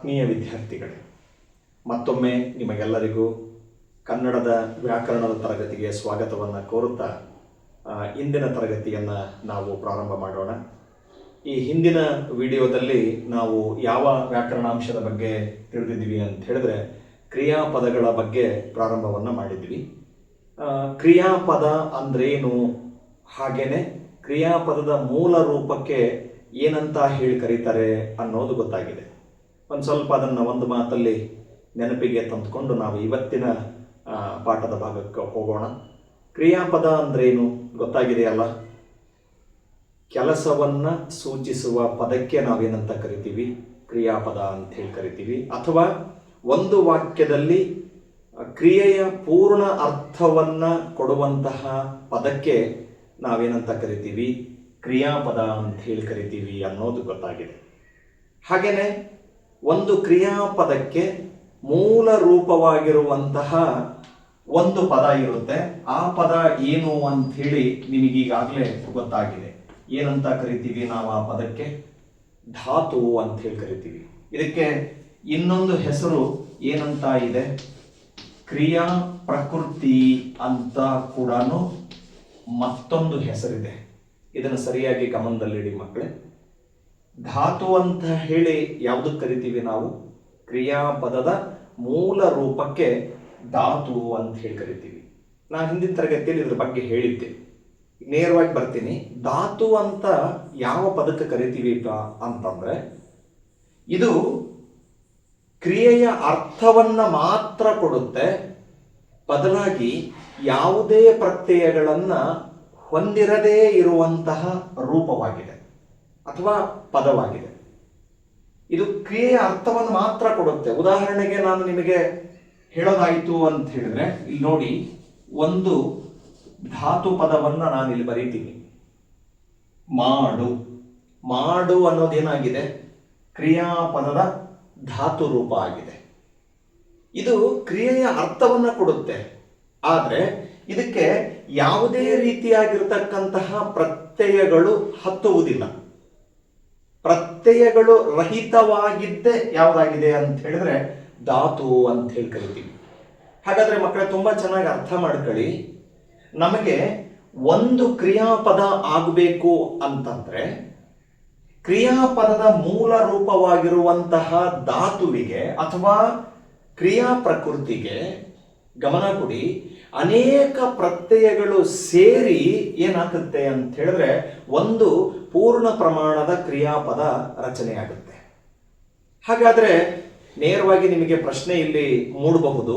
ಆತ್ಮೀಯ ವಿದ್ಯಾರ್ಥಿಗಳೇ, ಮತ್ತೊಮ್ಮೆ ನಿಮಗೆಲ್ಲರಿಗೂ ಕನ್ನಡದ ವ್ಯಾಕರಣದ ತರಗತಿಗೆ ಸ್ವಾಗತವನ್ನು ಕೋರುತ್ತಾ ಇಂದಿನ ತರಗತಿಯನ್ನು ನಾವು ಪ್ರಾರಂಭ ಮಾಡೋಣ. ಈ ಹಿಂದಿನ ವಿಡಿಯೋದಲ್ಲಿ ನಾವು ಯಾವ ವ್ಯಾಕರಣಾಂಶದ ಬಗ್ಗೆ ತಿಳಿದಿದ್ದೀವಿ ಅಂತ ಹೇಳಿದ್ರೆ, ಕ್ರಿಯಾಪದಗಳ ಬಗ್ಗೆ ಪ್ರಾರಂಭವನ್ನು ಮಾಡಿದ್ವಿ ಕ್ರಿಯಾಪದ ಅಂದ್ರೇನು? ಹಾಗೇನೆ ಕ್ರಿಯಾಪದದ ಮೂಲ ರೂಪಕ್ಕೆ ಏನಂತ ಹೇಳಿ ಕರೀತಾರೆ ಅನ್ನೋದು ಗೊತ್ತಾಗಿದೆ. ಒಂದು ಸ್ವಲ್ಪ ಅದನ್ನು ಒಂದು ಮಾತಲ್ಲಿ ನೆನಪಿಗೆ ತಂದುಕೊಂಡು ನಾವು ಇವತ್ತಿನ ಪಾಠದ ಭಾಗಕ್ಕೆ ಹೋಗೋಣ. ಕ್ರಿಯಾಪದ ಅಂದ್ರೇನು ಗೊತ್ತಾಗಿದೆಯಲ್ಲ? ಕೆಲಸವನ್ನ ಸೂಚಿಸುವ ಪದಕ್ಕೆ ನಾವೇನಂತ ಕರಿತೀವಿ? ಕ್ರಿಯಾಪದ ಅಂತ ಹೇಳಿ ಕರಿತೀವಿ. ಅಥವಾ ಒಂದು ವಾಕ್ಯದಲ್ಲಿ ಕ್ರಿಯೆಯ ಪೂರ್ಣ ಅರ್ಥವನ್ನ ಕೊಡುವಂತಹ ಪದಕ್ಕೆ ನಾವೇನಂತ ಕರಿತೀವಿ? ಕ್ರಿಯಾಪದ ಅಂತ ಹೇಳಿ ಕರಿತೀವಿ ಅನ್ನೋದು ಗೊತ್ತಾಗಿದೆ. ಹಾಗೇನೆ ಒಂದು ಕ್ರಿಯಾಪದಕ್ಕೆ ಮೂಲ ರೂಪವಾಗಿರುವಂತಹ ಒಂದು ಪದ ಇರುತ್ತೆ. ಆ ಪದ ಏನು ಅಂತ ಹೇಳಿ ನಿಮಗೀಗಾಗಲೇ ಗೊತ್ತಾಗಿದೆ. ಏನಂತ ಕರಿತೀವಿ ನಾವು ಆ ಪದಕ್ಕೆ? ಧಾತು ಅಂತ ಹೇಳಿ ಕರಿತೀವಿ. ಇದಕ್ಕೆ ಇನ್ನೊಂದು ಹೆಸರು ಏನಂತ ಇದೆ? ಕ್ರಿಯಾ ಪ್ರಕೃತಿ ಅಂತ ಕೂಡ ಮತ್ತೊಂದು ಹೆಸರಿದೆ. ಇದನ್ನು ಸರಿಯಾಗಿ ಗಮನದಲ್ಲಿಡಿ ಮಕ್ಕಳೇ. ಧಾತು ಅಂತ ಹೇಳಿ ಯಾವುದಕ್ಕೆ ಕರಿತೀವಿ ನಾವು? ಕ್ರಿಯಾಪದದ ಮೂಲ ರೂಪಕ್ಕೆ ಧಾತು ಅಂತ ಹೇಳಿ ಕರಿತೀವಿ. ನಾನು ಹಿಂದಿನ ತರಗತಿಯಲ್ಲಿ ಇದ್ರ ಬಗ್ಗೆ ಹೇಳಿದ್ದೆ. ನೇರವಾಗಿ ಬರ್ತೀನಿ. ಧಾತು ಅಂತ ಯಾವ ಪದಕ್ಕೆ ಕರಿತೀವಿ ಅಂತಂದ್ರೆ, ಇದು ಕ್ರಿಯೆಯ ಅರ್ಥವನ್ನ ಮಾತ್ರ ಕೊಡುತ್ತೆ. ಬದಲಾಗಿ ಯಾವುದೇ ಪ್ರತ್ಯಯಗಳನ್ನು ಹೊಂದಿರದೇ ಇರುವಂತಹ ರೂಪವಾಗಿದೆ. ಅಥವಾ ಪದವಾಗಿದೆ. ಇದು ಕ್ರಿಯೆಯ ಅರ್ಥವನ್ನು ಮಾತ್ರ ಕೊಡುತ್ತೆ. ಉದಾಹರಣೆಗೆ ನಾನು ನಿಮಗೆ ಹೇಳೋದಾಯಿತು ಅಂತ ಹೇಳಿದ್ರೆ, ಇಲ್ಲಿ ನೋಡಿ, ಒಂದು ಧಾತು ಪದವನ್ನ ನಾನು ಇಲ್ಲಿ ಬರೀತೀನಿ. ಮಾಡು. ಮಾಡು ಅನ್ನೋದೇನಾಗಿದೆ ಕ್ರಿಯಾಪದದ ಧಾತು ರೂಪ ಆಗಿದೆ. ಇದು ಕ್ರಿಯೆಯ ಅರ್ಥವನ್ನ ಕೊಡುತ್ತೆ. ಆದರೆ ಇದಕ್ಕೆ ಯಾವುದೇ ರೀತಿಯಾಗಿರ್ತಕ್ಕಂತಹ ಪ್ರತ್ಯಯಗಳು ಹತ್ತುವುದಿಲ್ಲ. ಪ್ರತ್ಯಯಗಳು ರಹಿತವಾಗಿದ್ದೇ ಯಾವುದಾಗಿದೆ ಅಂತ ಹೇಳಿದ್ರೆ ಧಾತು ಅಂತ ಹೇಳಿ ಕರಿತೀವಿ. ಹಾಗಾದ್ರೆ ಮಕ್ಕಳೇ ತುಂಬಾ ಚೆನ್ನಾಗಿ ಅರ್ಥ ಮಾಡ್ಕೊಳ್ಳಿ. ನಮಗೆ ಒಂದು ಕ್ರಿಯಾಪದ ಆಗಬೇಕು ಅಂತಂದ್ರೆ ಕ್ರಿಯಾಪದದ ಮೂಲ ರೂಪವಾಗಿರುವಂತಹ ಧಾತುವಿಗೆ ಅಥವಾ ಕ್ರಿಯಾ ಪ್ರಕೃತಿಗೆ ಗಮನ ಕೊಡಿ. ಅನೇಕ ಪ್ರತ್ಯಯಗಳು ಸೇರಿ ಏನಾಗುತ್ತೆ ಅಂತ ಹೇಳಿದ್ರೆ ಒಂದು ಪೂರ್ಣ ಪ್ರಮಾಣದ ಕ್ರಿಯಾಪದ ರಚನೆಯಾಗುತ್ತೆ. ಹಾಗಾದ್ರೆ ನೇರವಾಗಿ ನಿಮಗೆ ಪ್ರಶ್ನೆ ಇಲ್ಲಿ ಮೂಡಬಹುದು.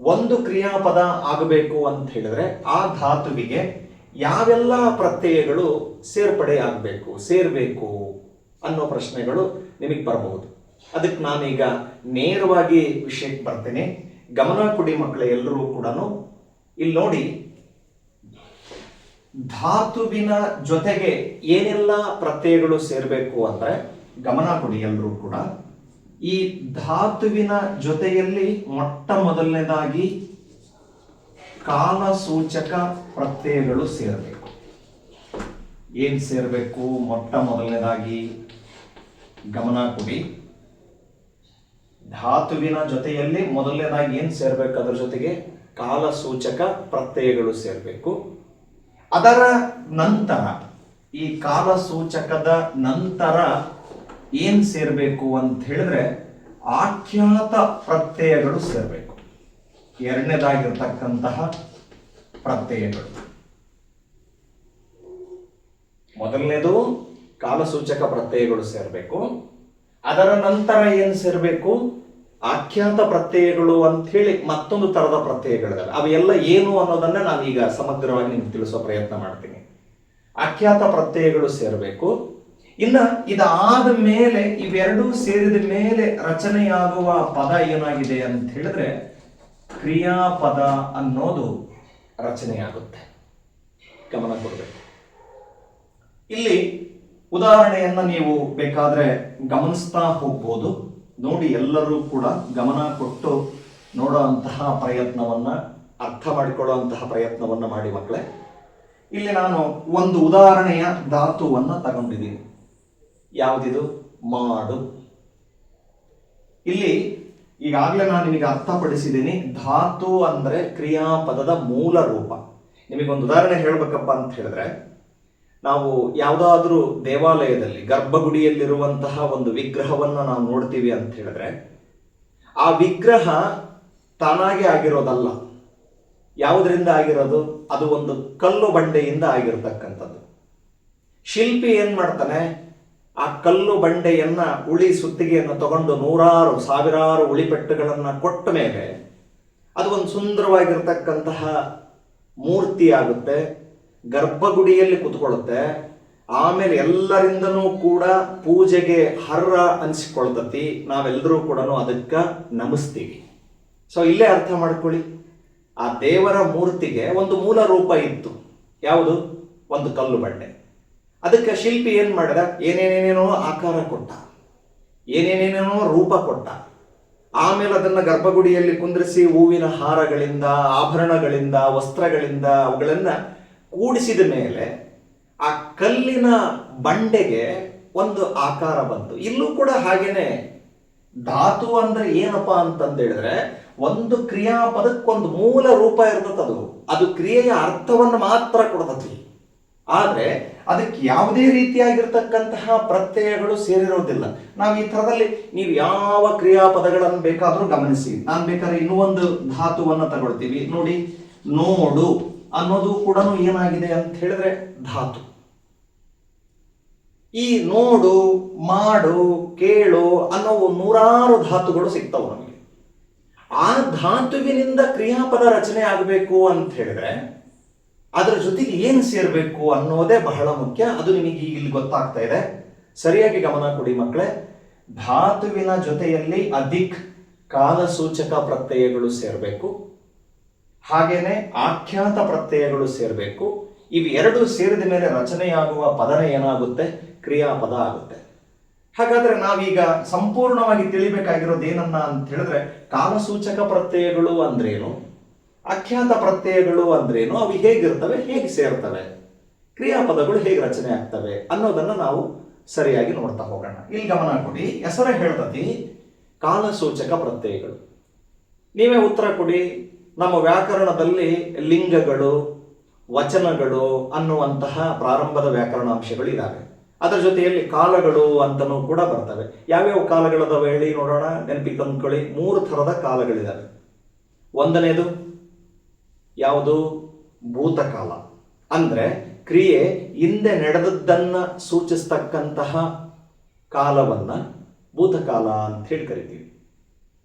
ಒಂದು ಕ್ರಿಯಾಪದ ಆಗಬೇಕು ಅಂತ ಹೇಳಿದ್ರೆ ಆ ಧಾತುವಿಗೆ ಯಾವೆಲ್ಲ ಪ್ರತ್ಯಯಗಳು ಸೇರ್ಪಡೆ ಆಗಬೇಕು, ಸೇರಬೇಕು ಅನ್ನೋ ಪ್ರಶ್ನೆಗಳು ನಿಮಗೆ ಬರಬಹುದು. ಅದಕ್ಕೆ ನಾನೀಗ ನೇರವಾಗಿ ವಿಷಯಕ್ಕೆ ಬರ್ತೇನೆ. ಗಮನ ಕೊಡಿ ಮಕ್ಕಳ ಎಲ್ಲರೂ ಕೂಡ ಇಲ್ಲಿ ನೋಡಿ. ಧಾತುವಿನ ಜೊತೆಗೆ ಏನೆಲ್ಲ ಪ್ರತ್ಯಯಗಳು ಸೇರಬೇಕು ಅಂದ್ರೆ ಗಮನ ಕೊಡಿ ಎಲ್ಲರೂ ಕೂಡ. ಈ ಧಾತುವಿನ ಜೊತೆಯಲ್ಲಿ ಮೊಟ್ಟ ಮೊದಲನೇದಾಗಿ ಕಾಲಸೂಚಕ ಪ್ರತ್ಯಯಗಳು ಸೇರಬೇಕು. ಏನ್ ಸೇರಬೇಕು? ಮೊಟ್ಟ ಮೊದಲನೇದಾಗಿ ಗಮನ ಕೊಡಿ. ಧಾತುವಿನ ಜೊತೆಯಲ್ಲಿ ಮೊದಲನೇದಾಗಿ ಏನ್ ಸೇರ್ಬೇಕು ಅದ್ರ ಜೊತೆಗೆ? ಕಾಲ ಸೂಚಕ ಪ್ರತ್ಯಯಗಳು ಸೇರಬೇಕು. ಅದರ ನಂತರ ಈ ಕಾಲಸೂಚಕದ ನಂತರ ಏನ್ ಸೇರಬೇಕು ಅಂತ ಹೇಳಿದ್ರೆ ಆಖ್ಯಾತ ಪ್ರತ್ಯಯಗಳು ಸೇರಬೇಕು. ಎರಡನೇದಾಗಿರ್ತಕ್ಕಂತಹ ಪ್ರತ್ಯಯಗಳು. ಮೊದಲನೇದು ಕಾಲಸೂಚಕ ಪ್ರತ್ಯಯಗಳು ಸೇರಬೇಕು. ಅದರ ನಂತರ ಏನ್ ಸೇರಬೇಕು? ಆಖ್ಯಾತ ಪ್ರತ್ಯಯಗಳು ಅಂತ ಹೇಳಿ ಮತ್ತೊಂದು ತರದ ಪ್ರತ್ಯಯಗಳಿದಾವೆ. ಅವೆಲ್ಲ ಏನು ಅನ್ನೋದನ್ನ ನಾನೀಗ ಸಮಗ್ರವಾಗಿ ನಿಮ್ಗೆ ತಿಳಿಸೋ ಪ್ರಯತ್ನ ಮಾಡ್ತೀನಿ. ಆಖ್ಯಾತ ಪ್ರತ್ಯಯಗಳು ಸೇರಬೇಕು. ಇನ್ನ ಇದಾದ ಮೇಲೆ, ಇವೆರಡೂ ಸೇರಿದ ಮೇಲೆ ರಚನೆಯಾಗುವ ಪದ ಏನಾಗಿದೆ ಅಂತ ಹೇಳಿದ್ರೆ ಕ್ರಿಯಾಪದ ಅನ್ನೋದು ರಚನೆಯಾಗುತ್ತೆ. ಗಮನ ಕೊಡಬೇಕು. ಇಲ್ಲಿ ಉದಾಹರಣೆಯನ್ನ ನೀವು ಬೇಕಾದ್ರೆ ಗಮನಿಸ್ತಾ ಹೋಗ್ಬೋದು. ನೋಡಿ ಎಲ್ಲರೂ ಕೂಡ ಗಮನ ಕೊಟ್ಟು ನೋಡುವಂತಹ ಪ್ರಯತ್ನವನ್ನ, ಅರ್ಥ ಮಾಡಿಕೊಳ್ಳುವಂತಹ ಪ್ರಯತ್ನವನ್ನ ಮಾಡಿ ಮಕ್ಕಳೇ. ಇಲ್ಲಿ ನಾನು ಒಂದು ಉದಾಹರಣೆಯ ಧಾತುವನ್ನ ತಗೊಂಡಿದ್ದೀನಿ. ಯಾವುದಿದು? ಮಾಡು. ಇಲ್ಲಿ ಈಗಾಗಲೇ ನಾನು ನಿಮಗೆ ಅರ್ಥಪಡಿಸಿದ್ದೀನಿ, ಧಾತು ಅಂದ್ರೆ ಕ್ರಿಯಾಪದದ ಮೂಲ ರೂಪ. ನಿಮಗೊಂದು ಉದಾಹರಣೆ ಹೇಳ್ಬೇಕಪ್ಪ ಅಂತ ಹೇಳಿದ್ರೆ ನಾವು ಯಾವುದಾದ್ರೂ ದೇವಾಲಯದಲ್ಲಿ ಗರ್ಭಗುಡಿಯಲ್ಲಿರುವಂತಹ ಒಂದು ವಿಗ್ರಹವನ್ನು ನಾವು ನೋಡ್ತೀವಿ ಅಂತ ಹೇಳಿದ್ರೆ, ಆ ವಿಗ್ರಹ ತಾನಾಗೆ ಆಗಿರೋದಲ್ಲ. ಯಾವುದರಿಂದ ಆಗಿರೋದು? ಅದು ಒಂದು ಕಲ್ಲು ಬಂಡೆಯಿಂದ ಆಗಿರತಕ್ಕಂಥದ್ದು. ಶಿಲ್ಪಿ ಏನು ಮಾಡ್ತಾನೆ? ಆ ಕಲ್ಲು ಬಂಡೆಯನ್ನ ಉಳಿ ಸುತ್ತಿಗೆಯನ್ನು ತಗೊಂಡು ನೂರಾರು, ಸಾವಿರಾರು ಉಳಿಪೆಟ್ಟುಗಳನ್ನ ಕೊಟ್ಟ ಮೇಲೆ ಅದು ಒಂದು ಸುಂದರವಾಗಿರ್ತಕ್ಕಂತಹ ಮೂರ್ತಿ ಆಗುತ್ತೆ. ಗರ್ಭಗುಡಿಯಲ್ಲಿ ಕುತ್ಕೊಳ್ಳುತ್ತೆ. ಆಮೇಲೆ ಎಲ್ಲರಿಂದನೂ ಕೂಡ ಪೂಜೆಗೆ ಹರ್ರ ಅನಿಸಿಕೊಳ್ತತಿ. ನಾವೆಲ್ಲರೂ ಕೂಡ ಅದಕ್ಕೆ ನಮಿಸ್ತೀವಿ. ಸೊ ಇಲ್ಲೇ ಅರ್ಥ ಮಾಡ್ಕೊಳ್ಳಿ. ಆ ದೇವರ ಮೂರ್ತಿಗೆ ಒಂದು ಮೂಲ ರೂಪ ಇತ್ತು. ಯಾವುದು? ಒಂದು ಕಲ್ಲು ಬಂಡೆ. ಅದಕ್ಕೆ ಶಿಲ್ಪಿ ಏನ್ ಮಾಡಿದ? ಏನೇನೇನೇನೋ ಆಕಾರ ಕೊಟ್ಟ. ಏನೇನೇನೇನೋ ರೂಪ ಕೊಟ್ಟ. ಆಮೇಲೆ ಅದನ್ನ ಗರ್ಭಗುಡಿಯಲ್ಲಿ ಕುಂದ್ರಿಸಿ ಹೂವಿನ ಹಾರಗಳಿಂದ, ಆಭರಣಗಳಿಂದ, ವಸ್ತ್ರಗಳಿಂದ ಅವುಗಳನ್ನ ಕೂಡಿಸಿದ ಮೇಲೆ ಆ ಕಲ್ಲಿನ ಬಂಡೆಗೆ ಒಂದು ಆಕಾರ ಬಂತು. ಇಲ್ಲೂ ಕೂಡ ಹಾಗೇನೆ ಧಾತು ಅಂದ್ರೆ ಏನಪ್ಪ ಅಂತಂದ ಹೇಳಿದ್ರೆ ಒಂದು ಕ್ರಿಯಾಪದಕ್ಕೊಂದು ಮೂಲ ರೂಪ ಇರ್ತದದು ಅದು. ಅದು ಕ್ರಿಯೆಯ ಅರ್ಥವನ್ನು ಮಾತ್ರ ಕೊಡ್ತತಿ. ಆದ್ರೆ ಅದಕ್ಕೆ ಯಾವುದೇ ರೀತಿಯಾಗಿರ್ತಕ್ಕಂತಹ ಪ್ರತ್ಯಯಗಳು ಸೇರಿರೋದಿಲ್ಲ. ನಾವು ಈ ಥರದಲ್ಲಿ ನೀವು ಯಾವ ಕ್ರಿಯಾಪದಗಳನ್ನು ಬೇಕಾದರೂ ಗಮನಿಸಿ. ನಾನು ಬೇಕಾದ್ರೆ ಇನ್ನೂ ಒಂದು ಧಾತುವನ್ನು ತಗೊಳ್ತೀವಿ. ನೋಡಿ, ನೋಡು. ಅನ್ನೋದು ಕೂಡ ಏನಾಗಿದೆ ಅಂತ ಹೇಳಿದ್ರೆ ಧಾತು. ಈ ನೋಡು, ಮಾಡು, ಕೇಳು ಅನ್ನೋ ನೂರಾರು ಧಾತುಗಳು ಸಿಗ್ತಾವೆ ನಮಗೆ. ಆ ಧಾತುವಿನಿಂದ ಕ್ರಿಯಾಪದ ರಚನೆ ಆಗಬೇಕು ಅಂತ ಹೇಳಿದ್ರೆ ಅದರ ಜೊತೆಗೆ ಏನು ಸೇರಬೇಕು ಅನ್ನೋದೇ ಬಹಳ ಮುಖ್ಯ. ಅದು ನಿಮಗೆ ಇಲ್ಲಿ ಗೊತ್ತಾಗ್ತಾ ಇದೆ. ಸರಿಯಾಗಿ ಗಮನ ಕೊಡಿ ಮಕ್ಕಳೇ. ಧಾತುವಿನ ಜೊತೆಯಲ್ಲಿ ಅಧಿಕ್ ಕಾಲಸೂಚಕ ಪ್ರತ್ಯಯಗಳು ಸೇರಬೇಕು. ಹಾಗೇನೆ ಆಖ್ಯಾತ ಪ್ರತ್ಯಯಗಳು ಸೇರಬೇಕು. ಎರಡು ಸೇರಿದ ಮೇಲೆ ರಚನೆಯಾಗುವ ಪದನ ಏನಾಗುತ್ತೆ? ಕ್ರಿಯಾಪದ ಆಗುತ್ತೆ. ಹಾಗಾದ್ರೆ ನಾವೀಗ ಸಂಪೂರ್ಣವಾಗಿ ತಿಳಿಬೇಕಾಗಿರೋದು ಏನನ್ನ ಅಂತ ಹೇಳಿದ್ರೆ ಕಾಲಸೂಚಕ ಪ್ರತ್ಯಯಗಳು ಅಂದ್ರೇನು? ಅಖ್ಯಾತ ಪ್ರತ್ಯಯಗಳು ಅಂದ್ರೇನು? ಅವು ಹೇಗಿರ್ತವೆ? ಹೇಗೆ ಸೇರ್ತವೆ? ಕ್ರಿಯಾಪದಗಳು ಹೇಗೆ ರಚನೆ ಆಗ್ತವೆ? ಅನ್ನೋದನ್ನ ನಾವು ಸರಿಯಾಗಿ ನೋಡ್ತಾ ಹೋಗೋಣ. ಇಲ್ಲಿ ಗಮನ ಕೊಡಿ. ಹೆಸರೇ ಹೇಳ್ತತಿ, ಕಾಲಸೂಚಕ ಪ್ರತ್ಯಯಗಳು. ನೀವೇ ಉತ್ತರ ಕೊಡಿ. ನಮ್ಮ ವ್ಯಾಕರಣದಲ್ಲಿ ಲಿಂಗಗಳು, ವಚನಗಳು ಅನ್ನುವಂತಹ ಪ್ರಾರಂಭದ ವ್ಯಾಕರಣ ಇದ್ದಾವೆ ಅದರ ಜೊತೆಯಲ್ಲಿ ಕಾಲಗಳು ಅಂತನೂ ಕೂಡ ಬರ್ತವೆ. ಯಾವ್ಯಾವ ಕಾಲಗಳದ ಹೇಳಿ ನೋಡೋಣ. ನೆನಪಿಗೆ ತಂದ್ಕೊಳ್ಳಿ. ಮೂರು ಥರದ ಕಾಲಗಳಿದ್ದಾವೆ ಒಂದನೇದು ಯಾವುದು? ಭೂತಕಾಲ. ಅಂದ್ರೆ ಕ್ರಿಯೆ ಹಿಂದೆ ನಡೆದದ್ದನ್ನು ಸೂಚಿಸ್ತಕ್ಕಂತಹ ಕಾಲವನ್ನ ಭೂತಕಾಲ ಅಂತ ಹೇಳಿ ಕರಿತೀವಿ.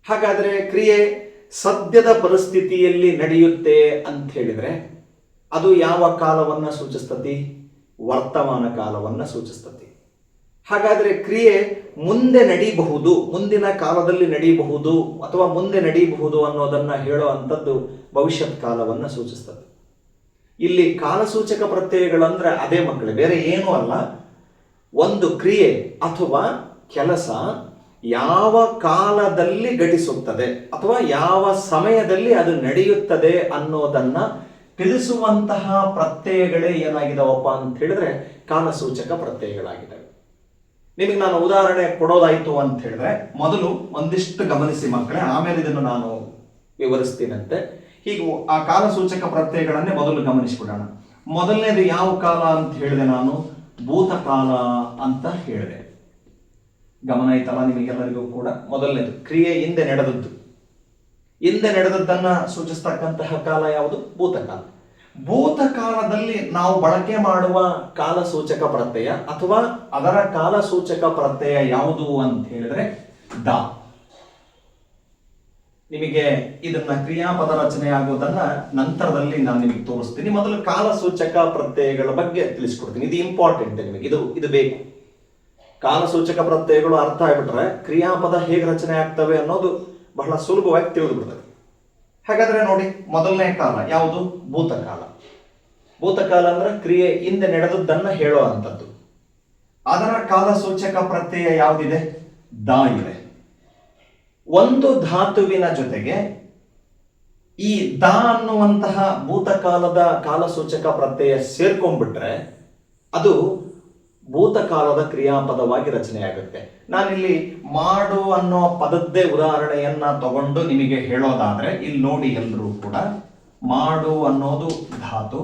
ಹಾಗಾದ್ರೆ ಕ್ರಿಯೆ ಸದ್ಯದ ಪರಿಸ್ಥಿತಿಯಲ್ಲಿ ನಡೆಯುತ್ತೆ ಅಂತ ಹೇಳಿದ್ರೆ ಅದು ಯಾವ ಕಾಲವನ್ನ ಸೂಚಿಸ್ತತಿ? ವರ್ತಮಾನ ಕಾಲವನ್ನ ಸೂಚಿಸ್ತತಿ. ಹಾಗಾದ್ರೆ ಕ್ರಿಯೆ ಮುಂದೆ ನಡೀಬಹುದು, ಮುಂದಿನ ಕಾಲದಲ್ಲಿ ನಡೀಬಹುದು ಅಥವಾ ಮುಂದೆ ನಡೀಬಹುದು ಅನ್ನೋದನ್ನು ಹೇಳೋ ಅಂಥದ್ದು ಭವಿಷ್ಯತ್ ಕಾಲವನ್ನ ಸೂಚಿಸ್ತದೆ. ಇಲ್ಲಿ ಕಾಲಸೂಚಕ ಪ್ರತ್ಯಯಗಳಂದ್ರೆ ಅದೇ ಮಕ್ಕಳು, ಬೇರೆ ಏನೂ ಅಲ್ಲ. ಒಂದು ಕ್ರಿಯೆ ಅಥವಾ ಕೆಲಸ ಯಾವ ಕಾಲದಲ್ಲಿ ಘಟಿಸುತ್ತದೆ ಅಥವಾ ಯಾವ ಸಮಯದಲ್ಲಿ ಅದು ನಡೆಯುತ್ತದೆ ಅನ್ನೋದನ್ನ ತಿಳಿಸುವಂತಹ ಪ್ರತ್ಯಯಗಳೇ ಏನಾಗಿದಾವಪ್ಪ ಅಂತ ಹೇಳಿದ್ರೆ ಕಾಲಸೂಚಕ ಪ್ರತ್ಯಯಗಳಾಗಿದ್ದಾವೆ ನಿಮಗೆ ನಾನು ಉದಾಹರಣೆ ಕೊಡೋದಾಯ್ತು ಅಂತ ಹೇಳಿದ್ರೆ ಮೊದಲು ಒಂದಿಷ್ಟು ಗಮನಿಸಿ ಮಕ್ಕಳೇ, ಆಮೇಲೆ ಇದನ್ನು ನಾನು ವಿವರಿಸ್ತೀನಂತೆ. ಹೀಗೆ ಆ ಕಾಲಸೂಚಕ ಪ್ರತ್ಯಯಗಳನ್ನೇ ಮೊದಲು ಗಮನಿಸಿಬಿಡೋಣ ಮೊದಲನೇದು ಯಾವ ಕಾಲ ಅಂತ ಹೇಳಿದೆ ನಾನು? ಭೂತಕಾಲ ಅಂತ ಹೇಳಿದೆ. ಗಮನ ಐತಲ್ಲ ನಿಮಗೆಲ್ಲರಿಗೂ ಕೂಡ. ಮೊದಲನೇದು, ಕ್ರಿಯೆ ಹಿಂದೆ ನಡೆದದ್ದು. ಹಿಂದೆ ನಡೆದದ್ದನ್ನ ಸೂಚಿಸ್ತಕ್ಕಂತಹ ಕಾಲ ಯಾವುದು? ಭೂತಕಾಲ. ಭೂತಕಾಲದಲ್ಲಿ ನಾವು ಬಳಕೆ ಮಾಡುವ ಕಾಲಸೂಚಕ ಪ್ರತ್ಯಯ ಅಥವಾ ಅದರ ಕಾಲಸೂಚಕ ಪ್ರತ್ಯಯ ಯಾವುದು ಅಂತ ಹೇಳಿದ್ರೆ ದ. ನಿಮಗೆ ಇದನ್ನ ಕ್ರಿಯಾಪದ ರಚನೆ ಆಗುವುದನ್ನ ನಂತರದಲ್ಲಿ ನಾನು ನಿಮಗೆ ತೋರಿಸ್ತೀನಿ. ಮೊದಲು ಕಾಲಸೂಚಕ ಪ್ರತ್ಯಯಗಳ ಬಗ್ಗೆ ತಿಳಿಸ್ಕೊಡ್ತೀನಿ. ಇದು ಇಂಪಾರ್ಟೆಂಟ್ ನಿಮಗೆ. ಇದು ಇದು ಬೇಕು. ಕಾಲಸೂಚಕ ಪ್ರತ್ಯಯಗಳು ಅರ್ಥ ಆಗ್ಬಿಟ್ರೆ ಕ್ರಿಯಾಪದ ಹೇಗೆ ರಚನೆ ಆಗ್ತವೆ ಅನ್ನೋದು ಬಹಳ ಸುಲಭವಾಗಿ ತಿಳಿದು ಬಿಡ್ತದೆ ಹಾಗಾದ್ರೆ ನೋಡಿ, ಮೊದಲನೇ ಕಾಲ ಯಾವುದು? ಭೂತಕಾಲ. ಭೂತಕಾಲ ಅಂದ್ರೆ ಕ್ರಿಯೆ ಹಿಂದೆ ನಡೆದದ್ದನ್ನ ಹೇಳೋ ಅಂಥದ್ದು. ಅದರ ಕಾಲಸೂಚಕ ಪ್ರತ್ಯಯ ಯಾವುದಿದೆ? ದಾ ಇದೆ ಒಂದು ಧಾತುವಿನ ಜೊತೆಗೆ ಈ ದ ಅನ್ನುವಂತಹ ಭೂತಕಾಲದ ಕಾಲಸೂಚಕ ಪ್ರತ್ಯಯ ಸೇರ್ಕೊಂಡ್ಬಿಟ್ರೆ ಅದು ಭೂತಕಾಲದ ಕ್ರಿಯಾಪದವಾಗಿ ರಚನೆಯಾಗುತ್ತೆ. ನಾನಿಲ್ಲಿ ಮಾಡು ಅನ್ನೋ ಪದದ್ದೇ ಉದಾಹರಣೆಯನ್ನ ತಗೊಂಡು ನಿಮಗೆ ಹೇಳೋದಾದ್ರೆ, ಇಲ್ಲಿ ನೋಡಿ ಎಲ್ಲರೂ ಕೂಡ, ಮಾಡು ಅನ್ನೋದು ಧಾತು.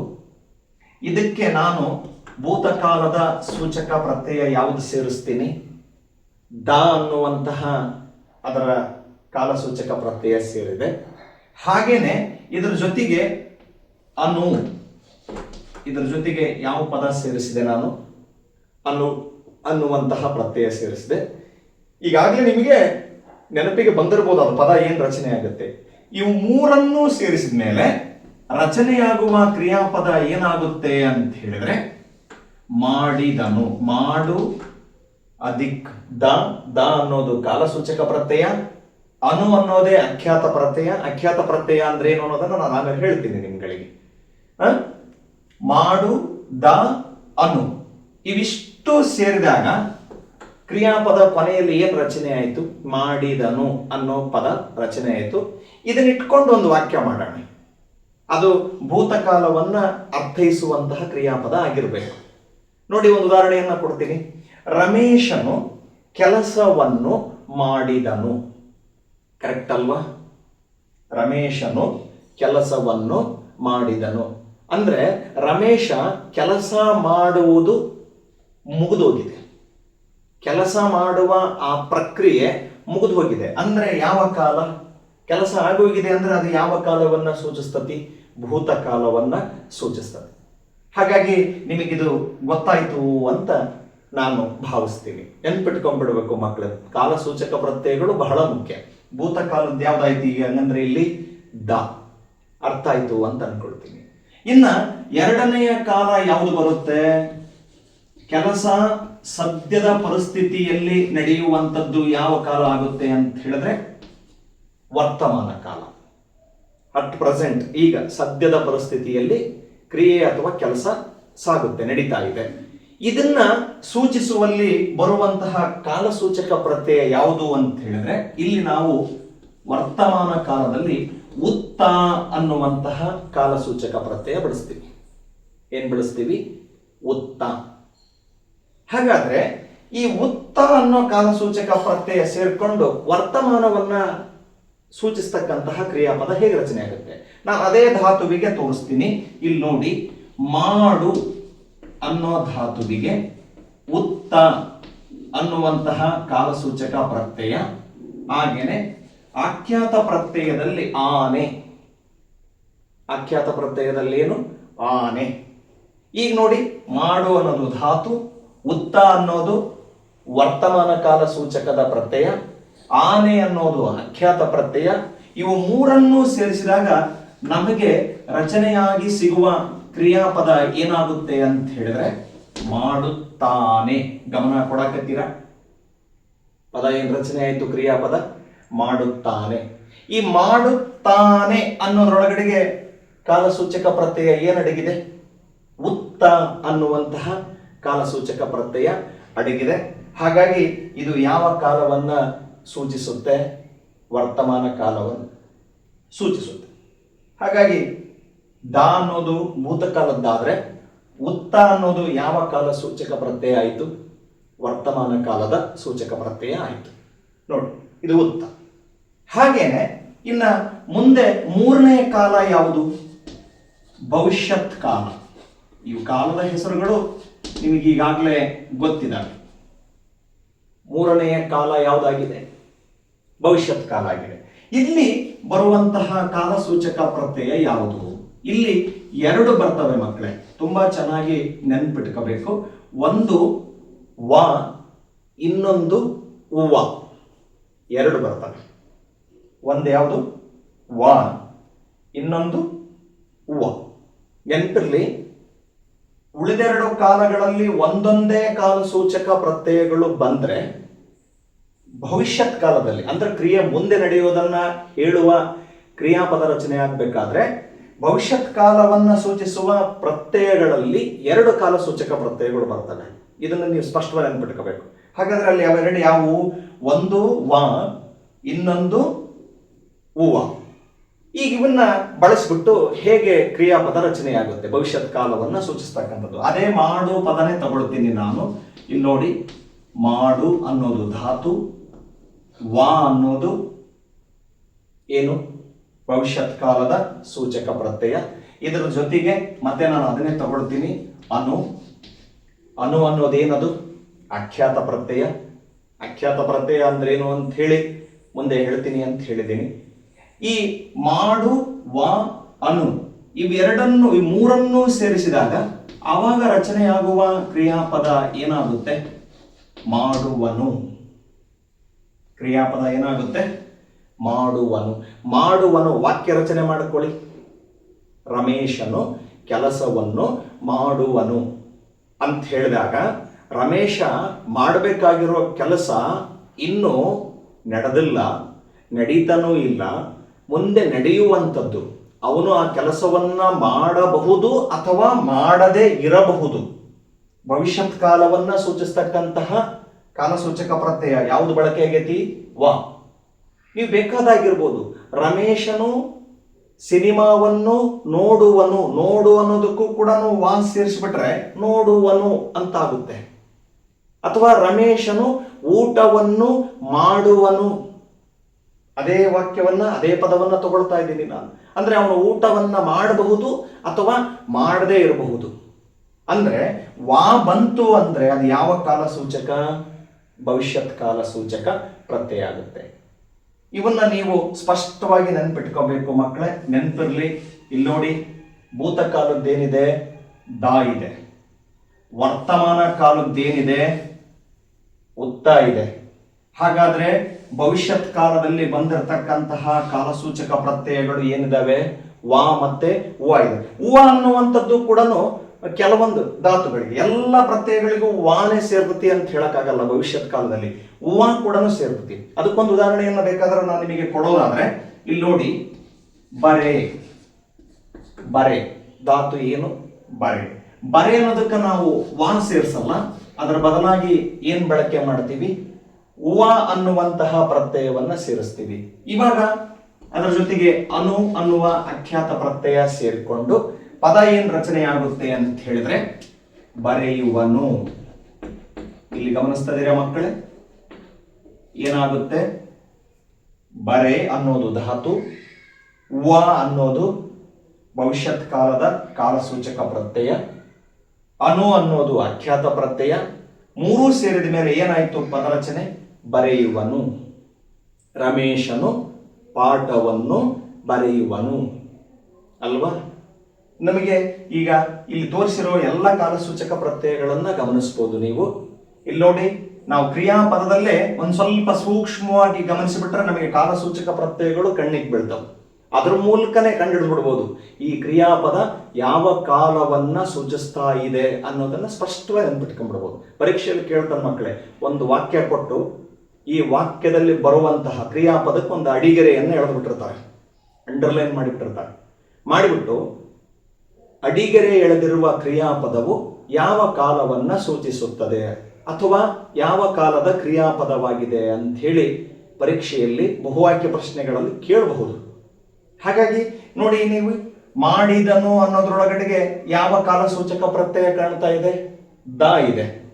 ಇದಕ್ಕೆ ನಾನು ಭೂತಕಾಲದ ಸೂಚಕ ಪ್ರತ್ಯಯ ಯಾವುದು ಸೇರಿಸ್ತೀನಿ? ದ ಅನ್ನುವಂತಹ ಅದರ ಕಾಲಸೂಚಕ ಪ್ರತ್ಯಯ ಸೇರಿದೆ. ಹಾಗೇನೆ ಇದರ ಜೊತೆಗೆ ಅನು, ಇದರ ಜೊತೆಗೆ ಯಾವ ಪದ ಸೇರಿಸಿದೆ ನಾನು? ಅನ್ನು, ಅನ್ನುವಂತಹ ಪ್ರತ್ಯಯ ಸೇರಿಸಿದೆ. ಈಗಾಗಲೇ ನಿಮಗೆ ನೆನಪಿಗೆ ಬಂದಿರಬಹುದು ಅದು ಪದ ಏನು ರಚನೆ ಆಗುತ್ತೆ. ಇವು ಮೂರನ್ನೂ ಸೇರಿಸಿದ ಮೇಲೆ ರಚನೆಯಾಗುವ ಕ್ರಿಯಾಪದ ಏನಾಗುತ್ತೆ ಅಂತ ಹೇಳಿದ್ರೆ, ಮಾಡಿದನು, ಮಾಡು ಅದಿಕ್ ದ ದ ಅನ್ನೋದು ಕಾಲಸೂಚಕ ಪ್ರತ್ಯಯ, ಅನು ಅನ್ನೋದೇ ಅಖ್ಯಾತ ಪ್ರತ್ಯಯ. ಅಖ್ಯಾತ ಪ್ರತ್ಯಯ ಅಂದ್ರೆ ಏನು ಅನ್ನೋದನ್ನ ನಾನು ಆಮೇಲೆ ಹೇಳ್ತೀನಿ ನಿಮ್ಗಳಿಗೆ? ಮಾಡು, ದ, ಅನು. ಇವಿಷ್ಟು ಸೇರಿದಾಗ ಕ್ರಿಯಾಪದ ಕೊನೆಯಲ್ಲಿ ಏನು ರಚನೆ ಆಯಿತು? ಮಾಡಿದನು ಅನ್ನೋ ಪದ ರಚನೆ ಆಯಿತು. ಇದನ್ನಿಟ್ಕೊಂಡು ಒಂದು ವಾಕ್ಯ ಮಾಡೋಣ. ಅದು ಭೂತಕಾಲವನ್ನು ಅರ್ಥೈಸುವಂತಹ ಕ್ರಿಯಾಪದ ಆಗಿರಬೇಕು. ನೋಡಿ ಒಂದು ಉದಾಹರಣೆಯನ್ನು ಕೊಡ್ತೀನಿ. ರಮೇಶನು ಕೆಲಸವನ್ನು ಮಾಡಿದನು. ಕರೆಕ್ಟ್ ಅಲ್ವಾ? ರಮೇಶನು ಕೆಲಸವನ್ನು ಮಾಡಿದನು. ಅಂದ್ರೆ ರಮೇಶ ಕೆಲಸ ಮಾಡುವುದು ಮುಗಿದೋಗಿದೆ. ಕೆಲಸ ಮಾಡುವ ಆ ಪ್ರಕ್ರಿಯೆ ಮುಗಿದು ಹೋಗಿದೆ ಅಂದ್ರೆ ಯಾವ ಕಾಲ? ಕೆಲಸ ಆಗೋಗಿದೆ ಅಂದ್ರೆ ಅದು ಯಾವ ಕಾಲವನ್ನ ಸೂಚಿಸ್ತತಿ? ಭೂತಕಾಲವನ್ನ ಸೂಚಿಸ್ತದೆ ಹಾಗಾಗಿ ನಿಮಗಿದು ಗೊತ್ತಾಯ್ತು ಅಂತ ನಾನು ಭಾವಿಸ್ತೀನಿ. ನೆನ್ಪಿಟ್ಕೊಂಡ್ಬಿಡ್ಬೇಕು ಮಕ್ಕಳು ಕಾಲಸೂಚಕ ಪ್ರತ್ಯಯಗಳು ಬಹಳ ಮುಖ್ಯ. ಭೂತಕಾಲದ ಯಾವ್ದಾಯ್ತು ಈಗ? ಹಂಗಂದ್ರೆ ಇಲ್ಲಿ ದ. ಅರ್ಥ ಆಯ್ತು ಅಂತ ಅನ್ಕೊಳ್ತೀನಿ. ಇನ್ನ ಎರಡನೆಯ ಕಾಲ ಯಾವುದು ಬರುತ್ತೆ? ಕೆಲಸ ಸದ್ಯದ ಪರಿಸ್ಥಿತಿಯಲ್ಲಿ ನಡೆಯುವಂಥದ್ದು ಯಾವ ಕಾಲ ಆಗುತ್ತೆ ಅಂತ ಹೇಳಿದ್ರೆ ವರ್ತಮಾನ ಕಾಲ. ಅಟ್ ಪ್ರೆಸೆಂಟ್ ಈಗ ಸದ್ಯದ ಪರಿಸ್ಥಿತಿಯಲ್ಲಿ ಕ್ರಿಯೆ ಅಥವಾ ಕೆಲಸ ಸಾಗುತ್ತೆ, ನಡೀತಾ ಇದೆ. ಇದನ್ನ ಸೂಚಿಸುವಲ್ಲಿ ಬರುವಂತಹ ಕಾಲಸೂಚಕ ಪ್ರತ್ಯಯ ಯಾವುದು ಅಂತ ಹೇಳಿದ್ರೆ, ಇಲ್ಲಿ ನಾವು ವರ್ತಮಾನ ಕಾಲದಲ್ಲಿ ಉತ್ತ ಅನ್ನುವಂತಹ ಕಾಲಸೂಚಕ ಪ್ರತ್ಯಯ ಬಳಸ್ತೀವಿ. ಏನ್ ಬಳಸ್ತೀವಿ? ಉತ್ತ. ಹಾಗಾದ್ರೆ ಈ ಉತ್ತ ಅನ್ನೋ ಕಾಲಸೂಚಕ ಪ್ರತ್ಯಯ ಸೇರ್ಕೊಂಡು ವರ್ತಮಾನವನ್ನ ಸೂಚಿಸ್ತಕ್ಕಂತಹ ಕ್ರಿಯಾಪದ ಹೇಗೆ ರಚನೆ ಆಗುತ್ತೆ? ನಾನು ಅದೇ ಧಾತುವಿಗೆ ತೋರಿಸ್ತೀನಿ. ಇಲ್ಲಿ ನೋಡಿ, ಮಾಡು ಅನ್ನೋ ಧಾತುವಿಗೆ ಉತ್ತ ಅನ್ನುವಂತಹ ಕಾಲಸೂಚಕ ಪ್ರತ್ಯಯ, ಹಾಗೇನೆ ಆಖ್ಯಾತ ಪ್ರತ್ಯಯದಲ್ಲಿ ಆನೆ. ಆಖ್ಯಾತ ಪ್ರತ್ಯಯದಲ್ಲಿ ಏನು? ಆನೆ. ಈಗ ನೋಡಿ, ಮಾಡು ಅನ್ನೋದು ಧಾತು ಉತ್ತ ಅನ್ನೋದು ವರ್ತಮಾನ ಕಾಲ ಸೂಚಕದ ಪ್ರತ್ಯಯ, ಆನೆ ಅನ್ನೋದು ಅಖ್ಯಾತ ಪ್ರತ್ಯಯ. ಇವು ಮೂರನ್ನೂ ಸೇರಿಸಿದಾಗ ನಮಗೆ ರಚನೆಯಾಗಿ ಸಿಗುವ ಕ್ರಿಯಾಪದ ಏನಾಗುತ್ತೆ ಅಂತ ಹೇಳಿದ್ರೆ ಮಾಡುತ್ತಾನೆ. ಗಮನ ಕೊಡಕತ್ತೀರಾ? ಪದ ಏನ್ ರಚನೆ ಆಯಿತು, ಕ್ರಿಯಾಪದ? ಮಾಡುತ್ತಾನೆ. ಈ ಮಾಡುತ್ತಾನೆ ಅನ್ನೋದ್ರೊಳಗಡೆಗೆ ಕಾಲಸೂಚಕ ಪ್ರತ್ಯಯ ಏನಡಗಿದೆ? ಉತ್ತ ಅನ್ನುವಂತಹ ಕಾಲಸೂಚಕ ಪ್ರತ್ಯಯ ಅಡಗಿದೆ. ಹಾಗಾಗಿ ಇದು ಯಾವ ಕಾಲವನ್ನ ಸೂಚಿಸುತ್ತೆ? ವರ್ತಮಾನ ಕಾಲವನ್ನು ಸೂಚಿಸುತ್ತೆ. ಹಾಗಾಗಿ ದ ಅನ್ನೋದು ಭೂತಕಾಲದ್ದಾದ್ರೆ ಉತ್ತ ಅನ್ನೋದು ಯಾವ ಕಾಲ ಸೂಚಕ ಪ್ರತ್ಯಯ ಆಯಿತು? ವರ್ತಮಾನ ಕಾಲದ ಸೂಚಕ ಪ್ರತ್ಯಯ ಆಯಿತು. ನೋಡಿ, ಇದು ಉತ್ತ. ಹಾಗೇನೆ ಇನ್ನ ಮುಂದೆ ಮೂರನೇ ಕಾಲ ಯಾವುದು? ಭವಿಷ್ಯತ್ ಕಾಲ. ಇವು ಕಾಲದ ಹೆಸರುಗಳು ನಿಮಗೆ ಈಗಾಗಲೇ ಗೊತ್ತಿದ್ದಾವೆ ಮೂರನೆಯ ಕಾಲ ಯಾವುದಾಗಿದೆ? ಭವಿಷ್ಯತ್ ಕಾಲ ಆಗಿದೆ. ಇಲ್ಲಿ ಬರುವಂತಹ ಕಾಲ ಸೂಚಕ ಪ್ರತ್ಯಯ ಯಾವುದು? ಇಲ್ಲಿ ಎರಡು ಬರ್ತವೆ ಮಕ್ಕಳೇ. ತುಂಬಾ ಚೆನ್ನಾಗಿ ನೆನ್ಪಿಟ್ಕೋಬೇಕು. ಒಂದು ವ, ಇನ್ನೊಂದು ಉವ ಎರಡು ಬರ್ತವೆ. ಒಂದು ಯಾವುದು? ವ, ಇನ್ನೊಂದು ಉವ ನೆನಪಿರ್ಲಿ. ಉಳಿದೆರಡು ಕಾಲಗಳಲ್ಲಿ ಒಂದೊಂದೇ ಕಾಲ ಸೂಚಕ ಪ್ರತ್ಯಯಗಳು ಬಂದ್ರೆ ಭವಿಷ್ಯತ್ ಕಾಲದಲ್ಲಿ, ಅಂದ್ರೆ ಕ್ರಿಯೆ ಮುಂದೆ ನಡೆಯುವುದನ್ನ ಹೇಳುವ ಕ್ರಿಯಾಪದ ರಚನೆ ಆಗಬೇಕಾದ್ರೆ ಭವಿಷ್ಯತ್ ಕಾಲವನ್ನ ಸೂಚಿಸುವ ಪ್ರತ್ಯಯಗಳಲ್ಲಿ ಎರಡು ಕಾಲ ಸೂಚಕ ಪ್ರತ್ಯಯಗಳು ಬರ್ತವೆ. ಇದನ್ನು ನೀವು ಸ್ಪಷ್ಟವಾಗಿ ನೆನ್ಪಿಟ್ಕೋಬೇಕು. ಹಾಗಾದ್ರೆ ಅಲ್ಲಿ ಅವೆರಡು ಯಾವುವು? ಒಂದು, ವ, ಇನ್ನೊಂದು, ಉವ. ಈಗ ಇವನ್ನ ಬಳಸ್ಬಿಟ್ಟು ಹೇಗೆ ಕ್ರಿಯಾಪದ ರಚನೆಯಾಗುತ್ತೆ ಭವಿಷ್ಯತ್ ಕಾಲವನ್ನ ಸೂಚಿಸ್ತಕ್ಕಂಥದ್ದು. ಅದೇ ಮಾಡು ಪದನೇ ತಗೊಳ್ತೀನಿ ನಾನು. ಇಲ್ಲಿ ನೋಡಿ, ಮಾಡು ಅನ್ನೋದು ಧಾತು, ವಾ ಅನ್ನೋದು ಏನು? ಭವಿಷ್ಯತ್ ಕಾಲದ ಸೂಚಕ ಪ್ರತ್ಯಯ. ಇದರ ಜೊತೆಗೆ ಮತ್ತೆ ನಾನು ಅದನ್ನೇ ತಗೊಳ್ತೀನಿ. ಅನು. ಅನು ಅನ್ನೋದೇನದು? ಅಖ್ಯಾತ ಪ್ರತ್ಯಯ. ಅಖ್ಯಾತ ಪ್ರತ್ಯಯ ಅಂದ್ರೇನು ಅಂತ ಹೇಳಿ ಮುಂದೆ ಹೇಳ್ತೀನಿ ಅಂತ ಹೇಳಿದ್ದೀನಿ ಈ ಮಾಡು, ವಾ, ಅನು ಇವೆರಡನ್ನು, ಈ ಮೂರನ್ನು ಸೇರಿಸಿದಾಗ ಆವಾಗ ರಚನೆಯಾಗುವ ಕ್ರಿಯಾಪದ ಏನಾಗುತ್ತೆ? ಮಾಡುವನು. ಕ್ರಿಯಾಪದ ಏನಾಗುತ್ತೆ? ಮಾಡುವನು. ಮಾಡುವನು ವಾಕ್ಯ ರಚನೆ ಮಾಡಿಕೊಳ್ಳಿ. ರಮೇಶನು ಕೆಲಸವನ್ನು ಮಾಡುವನು. ಅಂತ ಹೇಳಿದಾಗ ರಮೇಶ ಮಾಡಬೇಕಾಗಿರೋ ಕೆಲಸ ಇನ್ನೂ ನಡೆದಿಲ್ಲ, ನಡೀತಾನೂ ಇಲ್ಲ ಮುಂದೆ ನಡೆಯುವಂಥದ್ದು. ಅವನು ಆ ಕೆಲಸವನ್ನ ಮಾಡಬಹುದು ಅಥವಾ ಮಾಡದೇ ಇರಬಹುದು. ಭವಿಷ್ಯತ್ ಕಾಲವನ್ನ ಸೂಚಿಸ್ತಕ್ಕಂತಹ ಕಾಲಸೂಚಕ ಪ್ರತ್ಯಯ ಯಾವುದು ಬಳಕೆ ಆಗೈತಿ? ವಾ. ನೀವು ಬೇಕಾದಾಗಿರ್ಬೋದು. ರಮೇಶನು ಸಿನಿಮಾವನ್ನು ನೋಡುವನು ನೋಡು ಅನ್ನೋದಕ್ಕೂ ಕೂಡ ವಾ ಸೇರಿಸ್ಬಿಟ್ರೆ ನೋಡುವನು ಅಂತಾಗುತ್ತೆ. ಅಥವಾ ರಮೇಶನು ಊಟವನ್ನು ಮಾಡುವನು ಅದೇ ವಾಕ್ಯವನ್ನ, ಅದೇ ಪದವನ್ನ ತಗೊಳ್ತಾ ಇದ್ದೀನಿ ನಾನು. ಅಂದ್ರೆ ಅವನು ಊಟವನ್ನ ಮಾಡಬಹುದು ಅಥವಾ ಮಾಡದೇ ಇರಬಹುದು. ಅಂದ್ರೆ ವಾ ಬಂತು ಅಂದ್ರೆ ಅದು ಯಾವ ಕಾಲ ಸೂಚಕ? ಭವಿಷ್ಯತ್ ಕಾಲ ಸೂಚಕ ಪ್ರತ್ಯಯ ಆಗುತ್ತೆ. ಇವನ್ನ ನೀವು ಸ್ಪಷ್ಟವಾಗಿ ನೆನ್ಪಿಟ್ಕೋಬೇಕು ಮಕ್ಕಳೇ. ನೆನ್ಪಿರ್ಲಿ. ಇಲ್ಲಿ ನೋಡಿ, ಭೂತಕಾಲದ್ದೇನಿದೆ? ದಾ ಇದೆ. ವರ್ತಮಾನ ಕಾಲದ್ದೇನಿದೆ? ಉತ್ತ ಇದೆ. ಹಾಗಾದ್ರೆ ಭವಿಷ್ಯತ್ ಕಾಲದಲ್ಲಿ ಬಂದಿರತಕ್ಕಂತಹ ಕಾಲಸೂಚಕ ಪ್ರತ್ಯಯಗಳು ಏನಿದಾವೆ? ವಾ ಮತ್ತೆ ಹೂವ ಇದೆ. ಹೂವ ಅನ್ನುವಂಥದ್ದು ಕೂಡ ಕೆಲವೊಂದು ಧಾತುಗಳಿಗೆ, ಎಲ್ಲ ಪ್ರತ್ಯಯಗಳಿಗೂ ವಾನೇ ಸೇರ್ತತಿ ಅಂತ ಹೇಳಕ್ಕಾಗಲ್ಲ ಭವಿಷ್ಯತ್ ಕಾಲದಲ್ಲಿ. ಹೂವ ಕೂಡ ಸೇರ್ತತಿ ಅದಕ್ಕೊಂದು ಉದಾಹರಣೆಯನ್ನು ಬೇಕಾದ್ರೆ ನಾನು ನಿಮಗೆ ಕೊಡೋದಾದ್ರೆ, ಇಲ್ಲಿ ನೋಡಿ, ಬರೆ. ಬರೆ. ಧಾತು ಏನು? ಬರೆ. ಬರೆ ಅನ್ನೋದಕ್ಕೆ ನಾವು ವಾನ್ ಸೇರಿಸಲ್ಲ. ಅದರ ಬದಲಾಗಿ ಏನ್ ಬಳಕೆ ಮಾಡ್ತೀವಿ? ಉವ ಅನ್ನುವಂತಹ ಪ್ರತ್ಯಯವನ್ನ ಸೇರಿಸ್ತೀವಿ. ಇವಾಗ ಅದರ ಜೊತೆಗೆ ಅನು ಅನ್ನುವ ಅಖ್ಯಾತ ಪ್ರತ್ಯಯ ಸೇರಿಕೊಂಡು ಪದ ಏನ್ ರಚನೆ ಆಗುತ್ತೆ ಅಂತ ಹೇಳಿದ್ರೆ ಬರೆಯುವನು. ಇಲ್ಲಿ ಗಮನಿಸ್ತಾ ಮಕ್ಕಳೇ? ಏನಾಗುತ್ತೆ? ಬರೆ ಅನ್ನೋದು ಧಾತು ವ ಅನ್ನೋದು ಭವಿಷ್ಯತ್ ಕಾಲದ ಕಾಲಸೂಚಕ ಪ್ರತ್ಯಯ, ಅನು ಅನ್ನೋದು ಅಖ್ಯಾತ ಪ್ರತ್ಯಯ, ಮೂರು ಸೇರಿದ ಮೇಲೆ ಏನಾಯಿತು ಪದರಚನೆ? ಬರೆಯುವನು. ರಮೇಶನು ಪಾಠವನ್ನು ಬರೆಯುವನು. ಅಲ್ವಾ? ನಮಗೆ ಈಗ ಇಲ್ಲಿ ತೋರಿಸಿರೋ ಎಲ್ಲ ಕಾಲಸೂಚಕ ಪ್ರತ್ಯಯಗಳನ್ನು ಗಮನಿಸಬಹುದು ನೀವು. ಇಲ್ಲಿ ನೋಡಿ, ನಾವು ಕ್ರಿಯಾಪದದಲ್ಲೇ ಒಂದು ಸ್ವಲ್ಪ ಸೂಕ್ಷ್ಮವಾಗಿ ಗಮನಿಸಿಬಿಟ್ರೆ ನಮಗೆ ಕಾಲಸೂಚಕ ಪ್ರತ್ಯಯಗಳು ಕಣ್ಣಿಗೆ ಬೀಳ್ತವೆ. ಅದ್ರ ಮೂಲಕನೇ ಕಂಡುಹಿಡಿದ್ಬಿಡ್ಬೋದು. ಈ ಕ್ರಿಯಾಪದ ಯಾವ ಕಾಲವನ್ನ ಸೂಚಿಸ್ತಾ ಇದೆ ಅನ್ನೋದನ್ನ ಸ್ಪಷ್ಟವಾಗಿ ನೆನ್ಪಿಟ್ಕೊಂಡ್ಬಿಡ್ಬೋದು. ಪರೀಕ್ಷೆಯಲ್ಲಿ ಕೇಳ್ತಾರೆ ಮಕ್ಕಳೇ, ಒಂದು ವಾಕ್ಯ ಕೊಟ್ಟು ಈ ವಾಕ್ಯದಲ್ಲಿ ಬರುವಂತಹ ಕ್ರಿಯಾಪದಕ್ಕೆ ಒಂದು ಅಡಿಗೆರೆಯನ್ನು ಎಳೆದುಬಿಟ್ಟಿರ್ತಾರೆ. ಅಂಡರ್ಲೈನ್ ಮಾಡಿಬಿಟ್ಟಿರ್ತಾರೆ. ಮಾಡಿಬಿಟ್ಟು ಅಡಿಗೆರೆ ಎಳೆದಿರುವ ಕ್ರಿಯಾಪದವು ಯಾವ ಕಾಲವನ್ನ ಸೂಚಿಸುತ್ತದೆ ಅಥವಾ ಯಾವ ಕಾಲದ ಕ್ರಿಯಾಪದವಾಗಿದೆ ಅಂತ ಹೇಳಿ ಪರೀಕ್ಷೆಯಲ್ಲಿ ಬಹುವಾಕ್ಯ ಪ್ರಶ್ನೆಗಳಲ್ಲಿ ಕೇಳಬಹುದು. ಹಾಗಾಗಿ ನೋಡಿ ನೀವು ಮಾಡಿದನು ಅನ್ನೋದ್ರೊಳಗಡೆಗೆ ಯಾವ ಕಾಲ ಸೂಚಕ ಪ್ರತ್ಯಯ ಕಾಣ್ತಾ ಇದೆ? ದ ಇದೆ.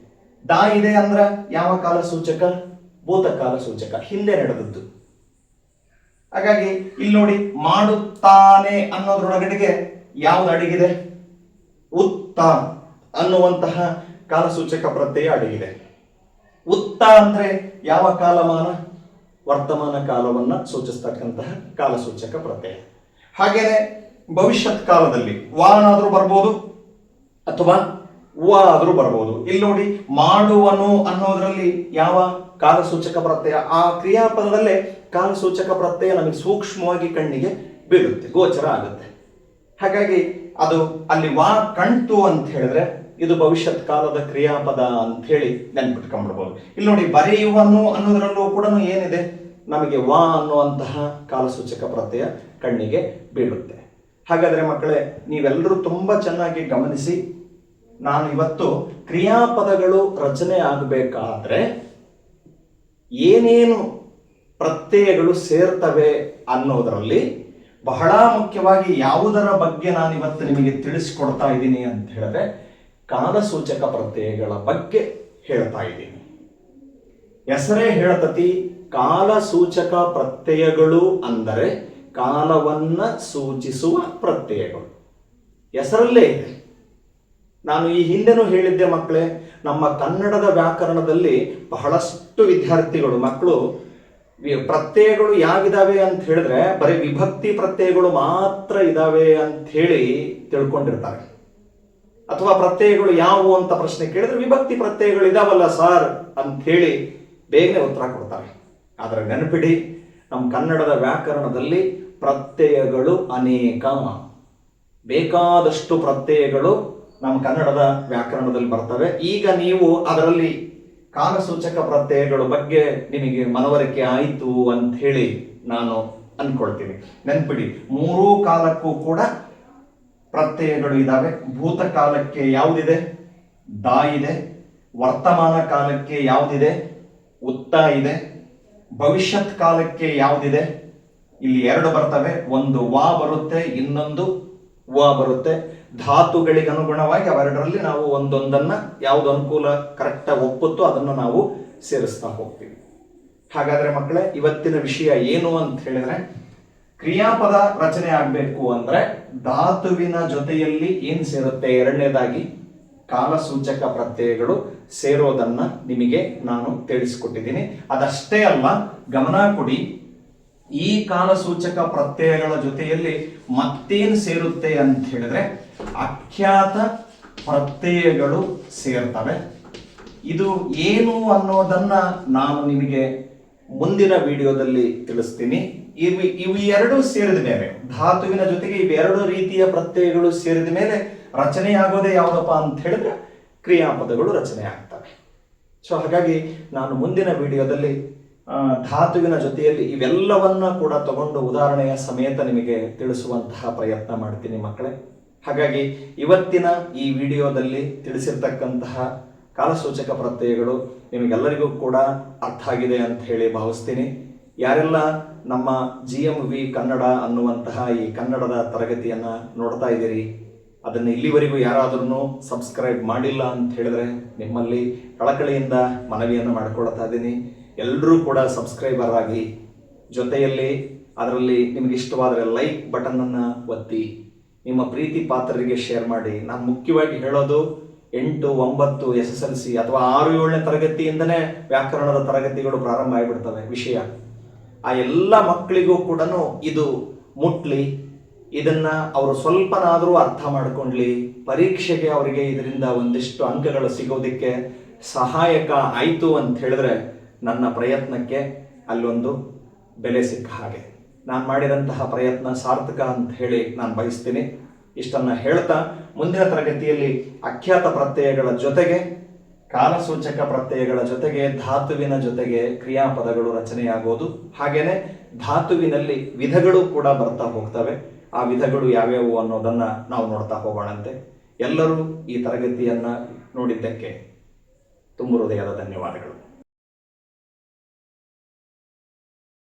ದ ಇದೆ ಅಂದ್ರೆ ಯಾವ ಕಾಲ ಸೂಚಕ? ಭೂತಕಾಲ ಸೂಚಕ ಹಿಂದೆ ನಡೆದದ್ದು. ಹಾಗಾಗಿ ಇಲ್ಲಿ ನೋಡಿ ಮಾಡುತ್ತಾನೆ ಅನ್ನೋದ್ರೊಳಗಡೆಗೆ ಯಾವ್ದು ಅಡಗಿದೆ? ಉತ್ತ ಅನ್ನುವಂತಹ ಕಾಲಸೂಚಕ ಪ್ರತ್ಯಯ ಅಡಗಿದೆ. ಉತ್ತ ಅಂದ್ರೆ ಯಾವ ಕಾಲಮಾನ? ವರ್ತಮಾನ ಕಾಲವನ್ನ ಸೂಚಿಸ್ತಕ್ಕಂತಹ ಕಾಲಸೂಚಕ ಪ್ರತ್ಯಯ. ಹಾಗೇನೆ ಭವಿಷ್ಯತ್ ಕಾಲದಲ್ಲಿ ವಾನಾದ್ರೂ ಬರ್ಬೋದು ಅಥವಾ ವ ಆದರೂ ಬರ್ಬೋದು. ಇಲ್ಲಿ ನೋಡಿ ಮಾಡುವನು ಅನ್ನೋದ್ರಲ್ಲಿ ಯಾವ ಕಾಲಸೂಚಕ ಪ್ರತ್ಯಯ? ಆ ಕ್ರಿಯಾಪದದಲ್ಲೇ ಕಾಲಸೂಚಕ ಪ್ರತ್ಯಯ ನಮಗೆ ಸೂಕ್ಷ್ಮವಾಗಿ ಕಣ್ಣಿಗೆ ಬೀಳುತ್ತೆ, ಗೋಚರ ಆಗುತ್ತೆ. ಹಾಗಾಗಿ ಅದು ಅಲ್ಲಿ ವಾ ಕಣ್ತು ಅಂತ ಹೇಳಿದ್ರೆ ಇದು ಭವಿಷ್ಯತ್ ಕಾಲದ ಕ್ರಿಯಾಪದ ಅಂತ ಹೇಳಿ ನೆನ್ಪಿಟ್ಕೊಂಡ್ಬಿಡ್ಬೋದು. ಇಲ್ಲಿ ನೋಡಿ ಬರೆಯುವನು ಅನ್ನೋದ್ರಲ್ಲೂ ಕೂಡ ಏನಿದೆ? ನಮಗೆ ವಾ ಅನ್ನುವಂತಹ ಕಾಲಸೂಚಕ ಪ್ರತ್ಯಯ ಕಣ್ಣಿಗೆ ಬೀಳುತ್ತೆ. ಹಾಗಾದ್ರೆ ಮಕ್ಕಳೇ, ನೀವೆಲ್ಲರೂ ತುಂಬಾ ಚೆನ್ನಾಗಿ ಗಮನಿಸಿ ನಾನು ಇವತ್ತು ಕ್ರಿಯಾಪದಗಳು ರಚನೆ ಆಗಬೇಕಾದ್ರೆ ಏನೇನು ಪ್ರತ್ಯಯಗಳು ಸೇರ್ತವೆ ಅನ್ನೋದರಲ್ಲಿ ಬಹಳ ಮುಖ್ಯವಾಗಿ ಯಾವುದರ ಬಗ್ಗೆ ನಾನು ಇವತ್ತು ನಿಮಗೆ ತಿಳಿಸ್ಕೊಡ್ತಾ ಇದ್ದೀನಿ ಅಂತ ಹೇಳಿದ್ರೆ ಕಾಲಸೂಚಕ ಪ್ರತ್ಯಯಗಳ ಬಗ್ಗೆ ಹೇಳ್ತಾ ಇದ್ದೀನಿ. ಹೆಸರೇ ಹೇಳತತಿ ಕಾಲಸೂಚಕ ಪ್ರತ್ಯಯಗಳು ಅಂದರೆ ಕಾಲವನ್ನ ಸೂಚಿಸುವ ಪ್ರತ್ಯಯಗಳು. ಹೆಸರಲ್ಲೇ ಇದೆ. ನಾನು ಈ ಹಿಂದೆನೂ ಹೇಳಿದ್ದೆ ಮಕ್ಕಳೇ, ನಮ್ಮ ಕನ್ನಡದ ವ್ಯಾಕರಣದಲ್ಲಿ ಬಹಳಷ್ಟು ವಿದ್ಯಾರ್ಥಿಗಳು, ಮಕ್ಕಳು ಪ್ರತ್ಯಯಗಳು ಯಾವಿದಾವೆ ಅಂತ ಹೇಳಿದ್ರೆ, ಬರೀ ವಿಭಕ್ತಿ ಪ್ರತ್ಯಯಗಳು ಮಾತ್ರ ಇದಾವೆ ಅಂತ ಹೇಳಿ ತಿಳ್ಕೊಂಡಿರ್ತಾರೆ. ಅಥವಾ ಪ್ರತ್ಯಯಗಳು ಯಾವುವು ಅಂತ ಪ್ರಶ್ನೆ ಕೇಳಿದ್ರೆ ವಿಭಕ್ತಿ ಪ್ರತ್ಯಯಗಳು ಇದಾವಲ್ಲ ಸರ್ ಅಂತ ಹೇಳಿ ಬೇಗನೆ ಉತ್ತರ ಕೊಡ್ತಾರೆ. ಆದರೆ ನೆನಪಿಡಿ, ನಮ್ಮ ಕನ್ನಡದ ವ್ಯಾಕರಣದಲ್ಲಿ ಪ್ರತ್ಯಯಗಳು ಅನೇಕ. ಬೇಕಾದಷ್ಟು ಪ್ರತ್ಯಯಗಳು ನಮ್ಮ ಕನ್ನಡದ ವ್ಯಾಕರಣದಲ್ಲಿ ಬರ್ತವೆ. ಈಗ ನೀವು ಅದರಲ್ಲಿ ಕಾಲಸೂಚಕ ಪ್ರತ್ಯಯಗಳ ಬಗ್ಗೆ ನಿಮಗೆ ಮನವರಿಕೆ ಆಯಿತು ಅಂತ ಹೇಳಿ ನಾನು ಅನ್ಕೊಳ್ತೀನಿ ನೆನ್ಪಿಡಿ, ಮೂರೂ ಕಾಲಕ್ಕೂ ಕೂಡ ಪ್ರತ್ಯಯಗಳು ಇದ್ದಾವೆ ಭೂತಕಾಲಕ್ಕೆ ಯಾವುದಿದೆ? ದಾ ಇದೆ ವರ್ತಮಾನ ಕಾಲಕ್ಕೆ ಯಾವುದಿದೆ? ಉತ್ತ ಇದೆ. ಭವಿಷ್ಯತ್ ಕಾಲಕ್ಕೆ ಯಾವುದಿದೆ? ಇಲ್ಲಿ ಎರಡು ಬರ್ತವೆ. ಒಂದು ವಾ ಬರುತ್ತೆ, ಇನ್ನೊಂದು ವ ಬರುತ್ತೆ. ಧಾತುಗಳಿಗೆ ಅನುಗುಣವಾಗಿ ಅವೆರಡರಲ್ಲಿ ನಾವು ಒಂದೊಂದನ್ನ ಯಾವುದು ಅನುಕೂಲ ಕರೆಕ್ಟಾಗಿ ಒಪ್ಪುತ್ತೋ ಅದನ್ನು ನಾವು ಸೇರಿಸ್ತಾ ಹೋಗ್ತೀವಿ. ಹಾಗಾದ್ರೆ ಮಕ್ಕಳೇ, ಇವತ್ತಿನ ವಿಷಯ ಏನು ಅಂತ ಹೇಳಿದ್ರೆ, ಕ್ರಿಯಾಪದ ರಚನೆ ಆಗಬೇಕು ಅಂದ್ರೆ ಧಾತುವಿನ ಜೊತೆಯಲ್ಲಿ ಏನು ಸೇರುತ್ತೆ? ಎರಡನೇದಾಗಿ ಕಾಲಸೂಚಕ ಪ್ರತ್ಯಯಗಳು ಸೇರೋದನ್ನ ನಿಮಗೆ ನಾನು ತಿಳಿಸ್ಕೊಟ್ಟಿದ್ದೀನಿ. ಅದಷ್ಟೇ ಅಲ್ಲ, ಗಮನ ಕೊಡಿ ಈ ಕಾಲಸೂಚಕ ಪ್ರತ್ಯಯಗಳ ಜೊತೆಯಲ್ಲಿ ಮತ್ತೇನು ಸೇರುತ್ತೆ ಅಂತ ಹೇಳಿದ್ರೆ ಅಖ್ಯಾತ ಪ್ರತ್ಯಯಗಳು ಸೇರ್ತವೆ. ಇದು ಏನು ಅನ್ನೋದನ್ನ ನಾನು ನಿಮಗೆ ಮುಂದಿನ ವಿಡಿಯೋದಲ್ಲಿ ತಿಳಿಸ್ತೀನಿ. ಇವು ಇವು ಎರಡು ಸೇರಿದ ಮೇಲೆ, ಧಾತುವಿನ ಜೊತೆಗೆ ಇವೆರಡು ರೀತಿಯ ಪ್ರತ್ಯಯಗಳು ಸೇರಿದ ಮೇಲೆ ರಚನೆ ಆಗೋದೇ ಯಾವುದಪ್ಪ ಅಂತ ಹೇಳಿದ್ರೆ ಕ್ರಿಯಾಪದಗಳು ರಚನೆ ಆಗ್ತವೆ. ಸೊ ಹಾಗಾಗಿ ನಾನು ಮುಂದಿನ ವಿಡಿಯೋದಲ್ಲಿ ಧಾತುವಿನ ಜೊತೆಯಲ್ಲಿ ಇವೆಲ್ಲವನ್ನ ಕೂಡ ತಗೊಂಡು ಉದಾಹರಣೆಯ ಸಮೇತ ನಿಮಗೆ ತಿಳಿಸುವಂತಹ ಪ್ರಯತ್ನ ಮಾಡ್ತೀನಿ ಮಕ್ಕಳೇ. ಹಾಗಾಗಿ ಇವತ್ತಿನ ಈ ವಿಡಿಯೋದಲ್ಲಿ ತಿಳಿಸಿರ್ತಕ್ಕಂತಹ ಕಾಲಸೂಚಕ ಪ್ರತ್ಯಯಗಳು ನಿಮಗೆಲ್ಲರಿಗೂ ಕೂಡ ಅರ್ಥ ಆಗಿದೆ ಅಂತ ಹೇಳಿ ಭಾವಿಸ್ತೀನಿ. ಯಾರೆಲ್ಲ ನಮ್ಮ ಜಿ ಎಂ ವಿ ಕನ್ನಡ ಅನ್ನುವಂತಹ ಈ ಕನ್ನಡದ ತರಗತಿಯನ್ನ ನೋಡ್ತಾ ಇದ್ದೀರಿ, ಅದನ್ನು ಇಲ್ಲಿವರೆಗೂ ಯಾರಾದ್ರೂ ಸಬ್ಸ್ಕ್ರೈಬ್ ಮಾಡಿಲ್ಲ ಅಂತ ಹೇಳಿದ್ರೆ ನಿಮ್ಮಲ್ಲಿ ಕಳಕಳಿಯಿಂದ ಮನವಿಯನ್ನು ಮಾಡಿಕೊಳ್ತಾ ಇದ್ದೀನಿ. ಎಲ್ಲರೂ ಕೂಡ ಸಬ್ಸ್ಕ್ರೈಬರ್ ಆಗಿ ಜೊತೆಯಲ್ಲಿ ಅದರಲ್ಲಿ ನಿಮಗೆ ಇಷ್ಟವಾದರೆ ಲೈಕ್ ಬಟನನ್ನು ಒತ್ತಿ, ನಿಮ್ಮ ಪ್ರೀತಿ ಪಾತ್ರರಿಗೆ ಶೇರ್ ಮಾಡಿ. ನಾನು ಮುಖ್ಯವಾಗಿ ಹೇಳೋದು ಎಂಟು, ಒಂಬತ್ತು ಎಸ್ ಎಸ್ ಎಲ್ ಸಿ ಅಥವಾ ಆರು, ಏಳನೇ ತರಗತಿಯಿಂದನೇ ವ್ಯಾಕರಣದ ತರಗತಿಗಳು ಪ್ರಾರಂಭ ಆಗಿಬಿಡ್ತವೆ, ವಿಷಯ. ಆ ಎಲ್ಲ ಮಕ್ಕಳಿಗೂ ಕೂಡ ಇದು ಮುಟ್ಲಿ. ಇದನ್ನ ಅವರು ಸ್ವಲ್ಪನಾದರೂ ಅರ್ಥ ಮಾಡಿಕೊಂಡ್ಲಿ. ಪರೀಕ್ಷೆಗೆ ಅವರಿಗೆ ಇದರಿಂದ ಒಂದಿಷ್ಟು ಅಂಕಗಳು ಸಿಗೋದಕ್ಕೆ ಸಹಾಯಕ ಆಯಿತು ಅಂತ ಹೇಳಿದ್ರೆ ನನ್ನ ಪ್ರಯತ್ನಕ್ಕೆ ಅಲ್ಲೊಂದು ಬೆಲೆ ಸಿಕ್ಕ ಹಾಗೆ. ನಾನು ಮಾಡಿದಂತಹ ಪ್ರಯತ್ನ ಸಾರ್ಥಕ ಅಂತ ಹೇಳಿ ನಾನು ಬಯಸ್ತೀನಿ. ಇಷ್ಟನ್ನ ಹೇಳ್ತಾ ಮುಂದಿನ ತರಗತಿಯಲ್ಲಿ ಅಖ್ಯಾತ ಪ್ರತ್ಯಯಗಳ ಜೊತೆಗೆ, ಕಾಲಸೂಚಕ ಪ್ರತ್ಯಯಗಳ ಜೊತೆಗೆ, ಧಾತುವಿನ ಜೊತೆಗೆ ಕ್ರಿಯಾಪದಗಳು ರಚನೆಯಾಗೋದು. ಹಾಗೆಯೇ ಧಾತುವಿನಲ್ಲಿ ವಿಧಗಳು ಕೂಡ ಬರ್ತಾ ಹೋಗ್ತವೆ. ಆ ವಿಧಗಳು ಯಾವ್ಯಾವು ಅನ್ನೋದನ್ನ ನಾವು ನೋಡ್ತಾ ಹೋಗೋಣಂತೆ. ಎಲ್ಲರೂ ಈ ತರಗತಿಯನ್ನ ನೋಡಿದ್ದಕ್ಕೆ ತುಂಬ ಹೃದಯದ ಧನ್ಯವಾದಗಳು.